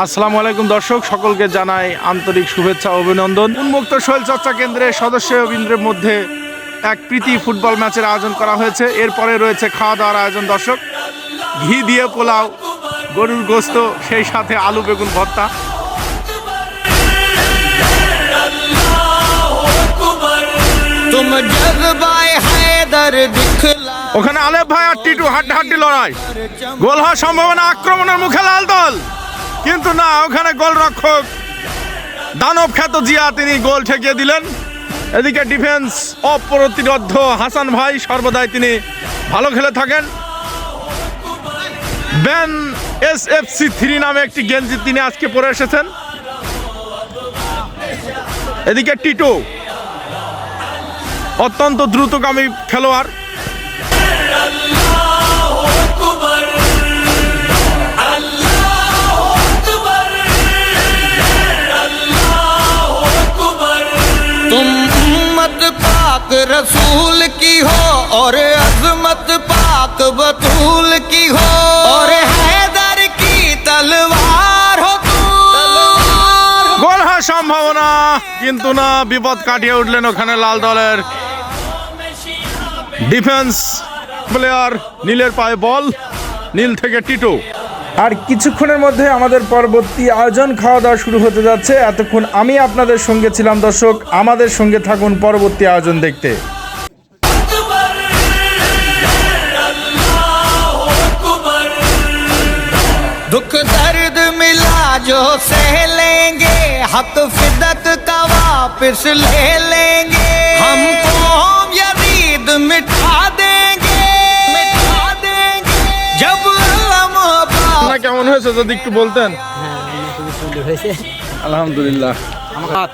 আসসালামু আলাইকুম দর্শক, সকলকে জানাই আন্তরিক শুভেচ্ছা অভিনন্দন। উন্মুক্ত শৈল চর্চা কেন্দ্রের সদস্য অবিন্দ্রের মধ্যে এক প্রীতি ফুটবল ম্যাচের আয়োজন করা হয়েছে। এরপরে রয়েছে খাওয়া দাওয়ার আয়োজন দর্শক। ঘি দিয়ে পোলাও, গরুর গোস্ত, সেই সাথে আলু বেগুন ভর্তা। ওখানে আলেফ ভাই আর টিটু হাড্ডি হাড্ডি লড়াই। গোল হওয়ার সম্ভাবনা, আক্রমণের মুখে লাল দল। কিন্তু না, ওখানে গোলরক্ষক দানব খ্যাত জিয়া, তিনি গোল ঠেকিয়ে দিলেন। এদিকে ডিফেন্স অপ্রতিরোধ, হাসান ভাই সর্বদাই তিনি ভালো খেলে থাকেন। ব্যান এস এফ সি থ্রি নামে একটি গেঞ্জি তিনি আজকে পরে এসেছেন। এদিকে টিটু, অত্যন্ত দ্রুতগামী খেলোয়াড়। तुम उम्मत पाक रसूल की हो और अजमत पाक बतूल की हो और हैदर की तलवार हो तुम গোল হওয়ার সম্ভাবনা কিন্তু না বিপদ কাটিয়ে উঠলেন ওখানে লাল দলের ডিফেন্স প্লেয়ার নীলের পায়ে বল নীল থেকে টিটু আর কিছুক্ষণের মধ্যে আমাদের পরবর্তী আয়োজন খাওয়া দাওয়া শুরু হতে যাচ্ছে এতক্ষণ আমি আপনাদের সঙ্গে ছিলাম দর্শক আমাদের সঙ্গে থাকুন পরবর্তী আয়োজন দেখতে दुख दर्द मिला जो सह लेंगे हक फिदक का वापस ले लेंगे हम কেমন হয়েছে যদি একটু বলতেন? আলহামদুলিল্লাহ। আমার